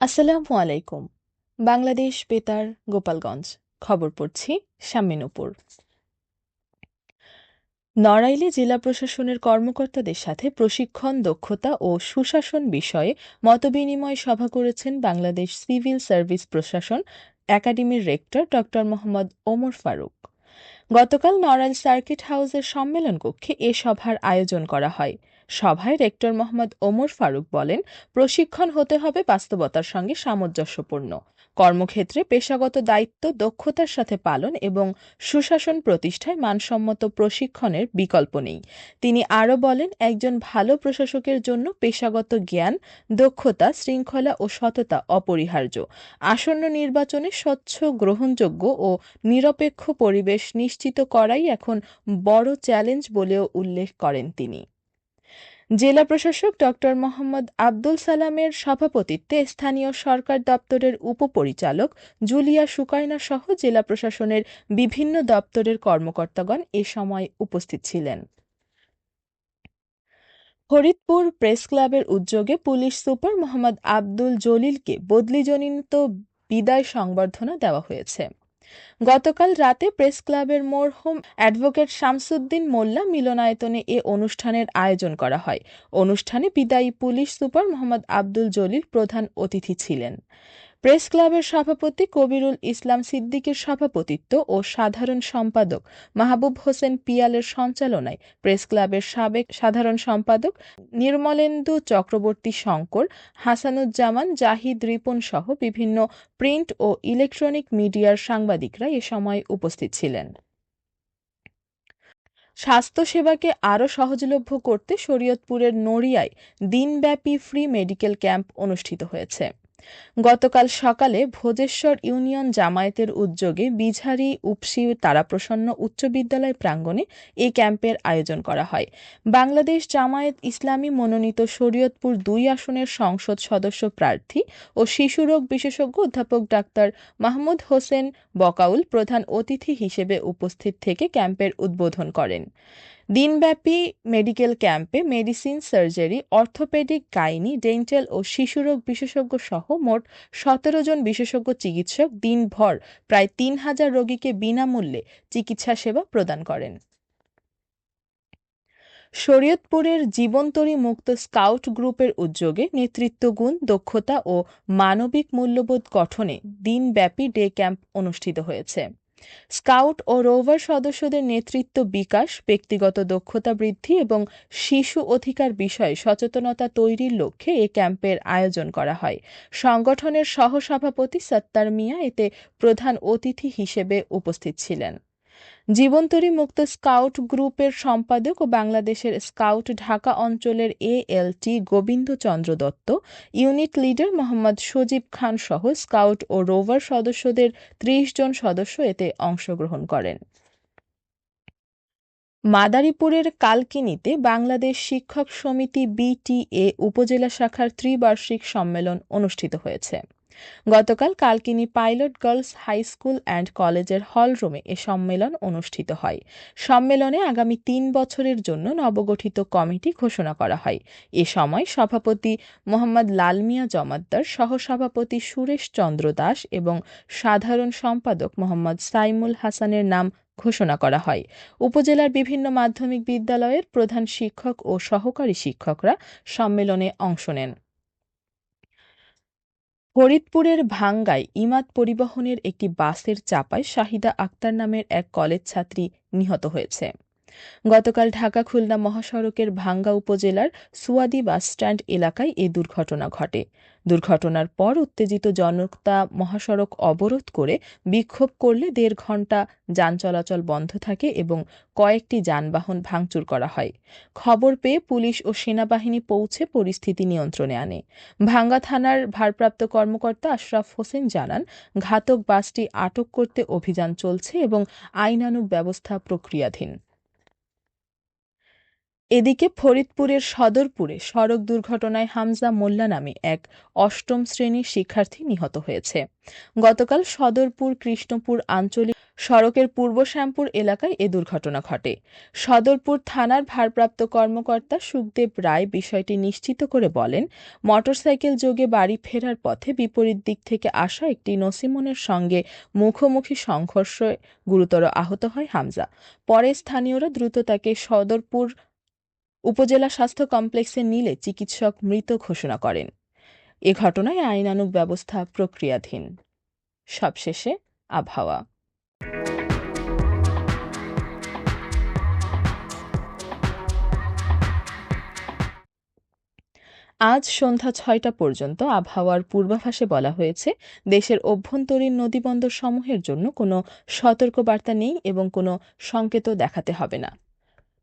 আসসালামু আলাইকুম। বাংলাদেশ বেতার, গোপালগঞ্জ। খবর পড়ছি শামিনুপুর নড়াইলে জেলা প্রশাসনের কর্মকর্তাদের সাথে প্রশিক্ষণ, দক্ষতা ও সুশাসন বিষয়ে মতবিনিময় সভা করেছেন বাংলাদেশ সিভিল সার্ভিস প্রশাসন, একাডেমির রেক্টর ড মোহাম্মদ ওমর ফারুক। গতকাল নড়াইল সার্কিট হাউসের সম্মেলন কক্ষে এ সভার আয়োজন করা হয়। সভায় রেক্টর মোহাম্মদ ওমর ফারুক বলেন, প্রশিক্ষণ হতে হবে বাস্তবতার সঙ্গে সামঞ্জস্যপূর্ণ। কর্মক্ষেত্রে পেশাগত দায়িত্ব, দক্ষতার সাথে পালন এবং সুশাসন প্রতিষ্ঠায় মানসম্মত প্রশিক্ষণের বিকল্প নেই। তিনি আরও বলেন, একজন ভালো প্রশাসকের জন্য পেশাগত জ্ঞান, দক্ষতা, শৃঙ্খলা ও সততা অপরিহার্য। আসন্ন নির্বাচনে স্বচ্ছ, গ্রহণযোগ্য ও নিরপেক্ষ পরিবেশ নিশ্চিত করাই এখন বড় চ্যালেঞ্জ বলেও উল্লেখ করেন তিনি। জেলা প্রশাসক ডক্টর মোহাম্মদ আব্দুল সালামের সভাপতিত্বে স্থানীয় সরকার দপ্তরের উপপরিচালক জুলিয়া সুকাইনা সহ জেলা প্রশাসনের বিভিন্ন দপ্তরের কর্মকর্তাগণ এ সময় উপস্থিত ছিলেন। ফরিদপুর প্রেস ক্লাবের উদ্যোগে পুলিশ সুপার মোহাম্মদ আব্দুল জলিলকে বদলিজনিত বিদায় সংবর্ধনা দেওয়া হয়েছে। গতকাল রাতে প্রেস ক্লাবের মরহুম অ্যাডভোকেট শামসুদ্দিন মোল্লা মিলনায়তনে এ অনুষ্ঠানের আয়োজন করা হয়। অনুষ্ঠানে বিদায়ী পুলিশ সুপার মোহাম্মদ আব্দুল জলিল প্রধান অতিথি ছিলেন। প্রেস ক্লাবের সভাপতি কবিরুল ইসলাম সিদ্দিকের সভাপতিত্ব ও সাধারণ সম্পাদক মাহবুব হোসেন পিয়ালের সঞ্চালনায় প্রেস ক্লাবের সাবেক সাধারণ সম্পাদক নির্মলেন্দু চক্রবর্তী শঙ্কর, হাসানুজ্জামান, জাহিদ রিপন সহ বিভিন্ন প্রিন্ট ও ইলেকট্রনিক মিডিয়ার সাংবাদিকরা এ সময় উপস্থিত ছিলেন। স্বাস্থ্যসেবাকে আরও সহজলভ্য করতে শরীয়তপুরের নড়িয়ায় দিনব্যাপী ফ্রি মেডিকেল ক্যাম্প অনুষ্ঠিত হয়েছে। গতকাল সকালে ভোজেশ্বর ইউনিয়ন জামায়াতের উদ্যোগে বিঝারি, উপসি, তারাপ্রসন্ন উচ্চ বিদ্যালয় প্রাঙ্গণে এই ক্যাম্পের আয়োজন করা হয়। বাংলাদেশ জামায়াত ইসলামী মনোনীত শরীয়তপুর দুই আসনের সংসদ সদস্য প্রার্থী ও শিশুরোগ বিশেষজ্ঞ অধ্যাপক ডাক্তার মাহমুদ হোসেন বকাউল প্রধান অতিথি হিসেবে উপস্থিত থেকে ক্যাম্পের উদ্বোধন করেন। দিনব্যাপী মেডিকেল ক্যাম্পে medicine, surgery, orthopaedic gynae dental ও শিশুরোগ বিশেষজ্ঞ সহ মোট সতেরো জন বিশেষজ্ঞ চিকিৎসক দিনভর প্রায় তিন হাজার রোগীকে বিনামূল্যে চিকিৎসা সেবা প্রদান করেন। শরীয়তপুরের জীবনতরী মুক্ত স্কাউট গ্রুপের উদ্যোগে নেতৃত্বগুণ দক্ষতা ও মানবিক মূল্যবোধ গঠনে দিনব্যাপী ডে ক্যাম্প অনুষ্ঠিত হয়েছে। স্কাউট ও রোভার সদস্যদের নেতৃত্ব বিকাশ, ব্যক্তিগত দক্ষতা বৃদ্ধি এবং শিশু অধিকার বিষয়ে সচেতনতা তৈরির লক্ষ্যে এ ক্যাম্পের আয়োজন করা হয়। সংগঠনের সহসভাপতি সত্তার মিয়া এতে প্রধান অতিথি হিসেবে উপস্থিত ছিলেন। জীবন্তরী মুক্ত স্কাউট গ্রুপের সম্পাদক ও বাংলাদেশের স্কাউট ঢাকা অঞ্চলের ALT Gobindachandra Dutta, unit leader Mohammad Sajib Khan সহ স্কাউট ও রোভার সদস্যদের ত্রিশ জন সদস্য এতে অংশগ্রহণ করেন। মাদারীপুরের কালকিনিতে বাংলাদেশ শিক্ষক সমিতি বিটিএ উপজেলা শাখার ত্রিবার্ষিক সম্মেলন অনুষ্ঠিত হয়েছে। গতকাল Kalkini pilot girls high school and কলেজের হল রুমে এ সম্মেলন অনুষ্ঠিত হয়। সম্মেলনে আগামী তিন বছরের জন্য নবগঠিত কমিটি ঘোষণা করা হয়। এ সময় সভাপতি মোহাম্মদ লালমিয়া জমাদ্দার, সহসভাপতি সুরেশ চন্দ্র দাস এবং সাধারণ সম্পাদক মোহাম্মদ সাইমুল হাসানের নাম ঘোষণা করা হয়। উপজেলার বিভিন্ন মাধ্যমিক বিদ্যালয়ের প্রধান শিক্ষক ও সহকারী শিক্ষকরা সম্মেলনে অংশ নেন। ফরিদপুরের ভাঙ্গায় ইমাদ পরিবহনের একটি বাসের চাপায় শাহিদা আক্তার নামের এক কলেজ ছাত্রী নিহত হয়েছে। গতকাল ঢাকা খুলনা মহাসড়কের ভাঙ্গা উপজেলার সুয়াদি বাসস্ট্যান্ড এলাকায় এ দুর্ঘটনা ঘটে। দুর্ঘটনার পর উত্তেজিত জনতা মহাসড়ক অবরোধ করে বিক্ষোভ করলে দেড় ঘণ্টা যান চলাচল বন্ধ থাকে এবং কয়েকটি যানবাহন ভাঙচুর করা হয়। খবর পেয়ে পুলিশ ও সেনাবাহিনী পৌঁছে পরিস্থিতি নিয়ন্ত্রণে আনে। ভাঙ্গা থানার ভারপ্রাপ্ত কর্মকর্তা আশরাফ হোসেন জানান, ঘাতক বাসটি আটক করতে অভিযান চলছে এবং আইনানুগ ব্যবস্থা প্রক্রিয়াধীন। এদিকে ফরিদপুরের সদরপুরে সড়ক দুর্ঘটনায় হামজা মোল্লা নামে এক অষ্টম শ্রেণির শিক্ষার্থী নিহত হয়েছে। গতকাল সদরপুর কৃষ্ণপুর আঞ্চলিক সড়কের পূর্ব শ্যামপুর এলাকায় এ দুর্ঘটনা ঘটে। সদরপুর থানার ভারপ্রাপ্ত কর্মকর্তা সুখদেব রায় বিষয়টি নিশ্চিত করে বলেন, মোটরসাইকেল যোগে বাড়ি ফেরার পথে বিপরীত দিক থেকে আসা একটি নসিমনের সঙ্গে মুখোমুখি সংঘর্ষে গুরুতর আহত হয় হামজা। পরে স্থানীয়রা দ্রুত তাকে সদরপুর উপজেলা স্বাস্থ্য কমপ্লেক্সে নিলে চিকিৎসক মৃত ঘোষণা করেন। এ ঘটনায় আইনানুগ ব্যবস্থা প্রক্রিয়াধীন। সবশেষে আবহাওয়া। আজ সন্ধ্যা ছয়টা পর্যন্ত আবহাওয়ার পূর্বাভাসে বলা হয়েছে, দেশের অভ্যন্তরীণ নদীবন্দর সমূহের জন্য কোনো সতর্কবার্তা নেই এবং কোনো সংকেতও দেখাতে হবে না।